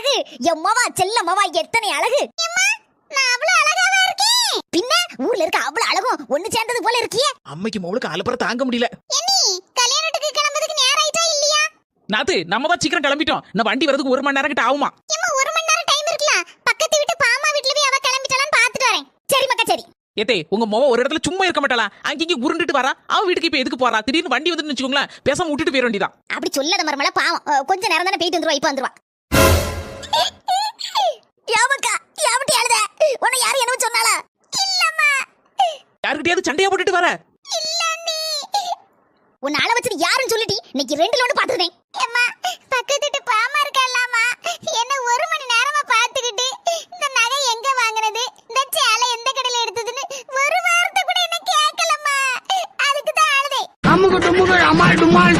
அழகு. என் மவா செல்ல மவா எத்தனை அழகு. பின்ன ஊர்ல இருக்க அவ்வளவு அழகும் ஒண்ணு சேர்ந்தது போல இருக்கியே. அம்மைக்கு மவளுக்கு அலப்பற தாங்க முடியல. கல்யாணத்துக்கு கிளம்புறதுக்கு நேரம் ஆயிட்டா இல்லையா? நாத்து நம்ம தான் சீக்கிரம் கிளம்பிட்டோம். நான் வண்டி வரதுக்கு ஒரு மணி நேரம் கிட்ட ஆகுமா? ஒரு மணி நேரம் டைம் இருக்கலாம் பக்கத்து வீட்டு பாமா வீட்ல போய் அவ கிளம்பிட்டாளான்னு பாத்துட்டு வரேன். சரி மக்கா சரி. ஏத்தே உங்க மொவ ஒரு இடத்துல சும்மா இருக்க மாட்டாளா? அங்கங்க உருண்டுட்டு வரா. அவ வீட்டுக்கு இப்ப எதுக்கு போறா? திடீர்னு வண்டி வந்து வச்சுக்கோங்களேன். பேசாம விட்டுட்டு போயிட வேண்டியதான் அப்படி சொல்லாத மரமல பாவம். கொஞ்ச நேரம் தானே போயிட்டு வந்துருவா இப்ப வந்துருவா. யாருக்கிட்டயாவது சண்டையா போட்டுட்டு வர. உன்னால வச்சது யாருன்னு சொல்லிட்டு இன்னைக்கு ரெண்டுல ஒண்ணு பாத்துட்டேன் ஏமா பக்கத்துட்டு பாமா இருக்கலாமா என்ன ஒரு மணி நேரமா பாத்துக்கிட்டு இந்த நகை எங்க வாங்குனது? இந்த சேலை எந்த கடையில எடுத்ததுன்னு ஒரு வார்த்தை கூட என்ன கேட்கலம்மா. அதுக்கு தான் அழுதே அம்முக்கு டும்முக்கு அம்மாள் டும்மாள்